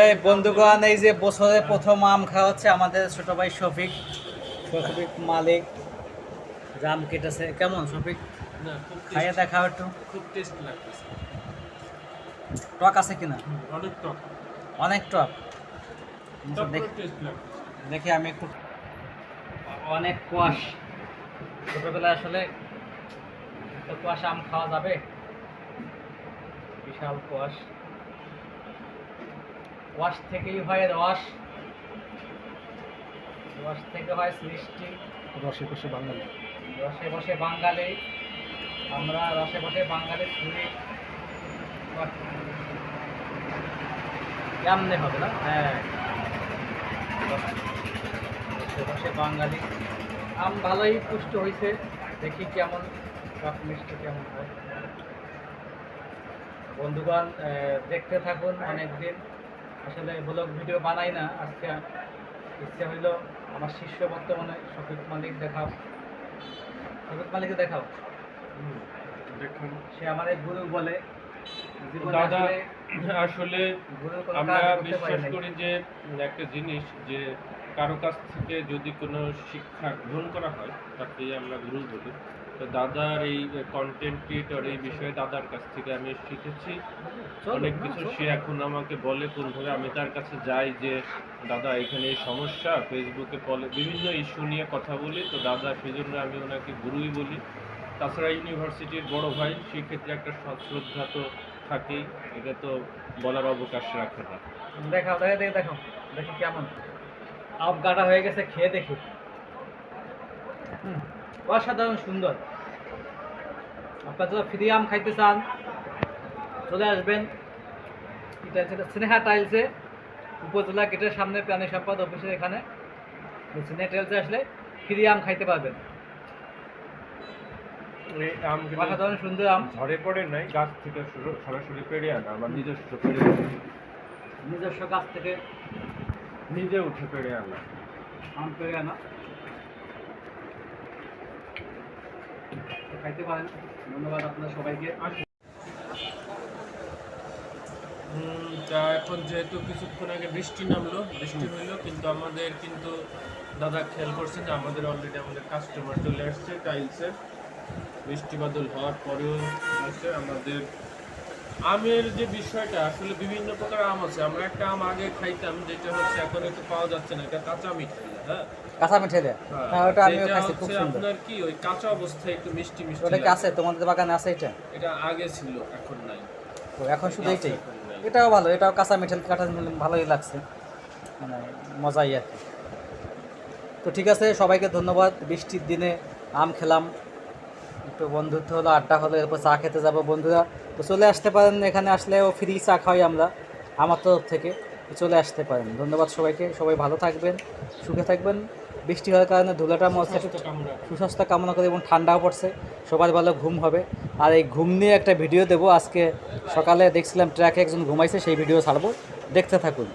এই বন্ধুগণ এই যে বছরে প্রথম আম খাওয়া হচ্ছে আমাদের ছোট ভাই শফিক। শফিক মালিক জাম কেটেছে। কেমন শফিক? খাইয়ে দেখাও একটু। খুব টেস্ট লাগতেছে। টক আছে কিনা অনেক টক। অনেক টক। দেখি টেস্ট লাগতেছে। দেখি আমি একটু অনেক কোয়াশ। ছোটোবেলায় আসলে কোয়াশ আম খাওয়া যাবে? বিশাল কোয়াশ। কোয়াশ থেকেই হয় রস। রস থেকে হয় সৃষ্টি। রসে বসে বাঙালি। রসে বসে বাঙালি। আমরা রসে বসে বাঙালি ছুরি কেমনে হবে না? হ্যাঁ। রসে বসে বাঙালি। আম ভালোই পুষ্ট হয়েছে দেখি কেমন টক মিষ্টি কেমন হয়। বন্ধুগণ দেখতে থাকুন অনেকদিন। আসলে ব্লগ ভিডিও বানাই না আজকে ইচ্ছে হইল আমার শিষ্য বর্তমানে শফিক মালিক দেখাও। শফিক মালিককে দেখাও। সে আমার এই গুরু বলে। দাদা আসলে আমরা বিশ্বাস করি যে একটা জিনিস যে কারও কাছ থেকে যদি কোনো শিক্ষা গ্রহণ করা হয় তাকেই আমরা গুরু বলি। তো দাদার এই কন্টেন্ট ক্রিয়েটর এই বিষয়ে দাদার কাছ থেকে আমি শিখেছি। অনেক কিছু সে এখন আমাকে বলে কোনভাবে আমি তার কাছে যাই যে দাদা এখানে এই সমস্যা। ফেসবুকে বলে বিভিন্ন ইস্যু নিয়ে কথা বলি। তো দাদা সেই জন্য আমি ওনাকে গুরুই বলি। তাছাড়া ইউনিভার্সিটির বড় ভাই সেক্ষেত্রে একটা শ্রদ্ধা তো থাকেই। এটা তো বলার অবকাশ রাখে না। দেখাও দেখে দেখে দেখো দেখি কেমন। আম কাটা হয়ে গেছে খেয়ে দেখি। হুম, অসাধারণ সুন্দর। আপনারা যারা ফ্রি আম খাইতে চান চলে আসবেন। এটা হচ্ছে স্নেহা টাইলসে উপজেলা গেটের সামনে প্রাণী সম্পদ অফিসের এখানে। স্নেহা টাইলসে আসলে ফ্রি আম খাইতে পারবেন। অসাধারণ সুন্দর আম। ঝড়ে পড়ে নাই গাছ থেকে সরাসরি পেড়ে আনা আমার নিজস্ব নিজস্ব গাছ থেকে নিজে উঠে পেড়ে আনা। আম পেরে আনা তো খাইতে পারেন। ধন্যবাদ আপনার সবাইকে। তা এখন যেহেতু কিছুক্ষণ আগে বৃষ্টি নামলো বৃষ্টি হইল কিন্তু আমাদের কিন্তু দাদা খেয়াল করছে যে আমাদের অলরেডি আমাদের কাস্টমার চলে আসছে টাইলসের বৃষ্টি বাদল হওয়ার পরেও আছে আমাদের আমের যে বিষয়টা আসলে বিভিন্ন প্রকার আম আছে। আমরা একটা আম আগে খাইতাম যেটা হচ্ছে এখন একটু পাওয়া যাচ্ছে না এটা কাঁচা হ্যাঁ? মিঠে দেয় হ্যাঁ ওটা আমিও খাইছি খুব সুন্দর। আপনার কি ওই কাঁচা অবস্থায় একটু মিষ্টি মিষ্টি ওটা কি আছে? তোমাদের বাগানে আছে এটা? এটা আগে ছিল এখন নাই। তো এখন শুধু নাই। এটাও ভালো এটাও কাঁচা মিঠে কাটা ভালোই লাগছে। মানে মজাই আর কি। তো ঠিক আছে সবাইকে ধন্যবাদ। বৃষ্টির দিনে আম খেলাম। একটু বন্ধুত্ব হলো আড্ডা হলো এরপর চা খেতে যাব বন্ধুরা। তো চলে আসতে পারেন এখানে আসলেও ফ্রি চা খাই আমরা আমার তরফ থেকে। চলে আসতে পারেন। ধন্যবাদ সবাইকে। সবাই ভালো থাকবেন সুখে থাকবেন। বৃষ্টি হওয়ার কারণে ধুলাটা মস্ত। সুস্বাস্থ্য কামনা। করি এবং ঠান্ডাও পড়ছে। সবার ভালো ঘুম হবে। আর এই ঘুম নিয়ে একটা ভিডিও দেবো। আজকে সকালে দেখছিলাম ট্র্যাকে একজন ঘুমাইছে সেই ভিডিও ছাড়বো। দেখতে থাকুন।